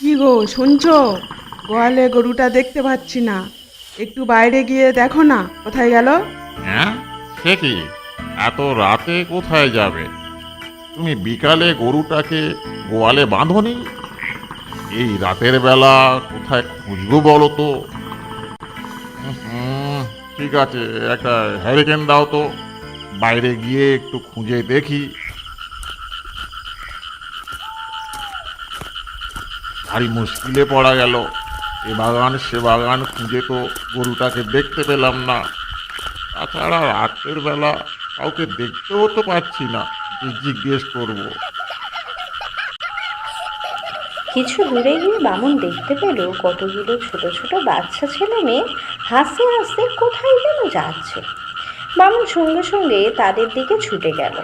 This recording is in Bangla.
কি গো, শুনছো? গোয়ালে গরুটা দেখতে পাচ্ছি না। একটু বাইরে গিয়ে দেখো না, কোথায় গেল? হ্যাঁ সে কি? এত রাতে কোথায় যাবে? তুমি বিকালে গরুটাকে গোয়ালে বাঁধনি? এই রাতের বেলা কোথায় খুঁজবো বলো তো ঠিক আছে, একটা হ্যারিকেন দাও তো। বাইরে গিয়ে একটু খুঁজে দেখি। ভারী মুশকিলে পড়া গেল। এ বাগান সে বাগান খুঁজে তো গরুটাকে দেখতে পেলাম না। তাছাড়া রাতের বেলা কাউকে দেখতেও তো পাচ্ছি না যে জিজ্ঞেস করব। কিছু দূরে গিয়ে বামন দেখতে পেল কতগুলো ছোট ছোট বাচ্চা ছেলে মেয়ে হাসতে হাসতে কোথায় যেন যাচ্ছে। বামন সঙ্গে সঙ্গে তাদের দিকে ছুটে গেল।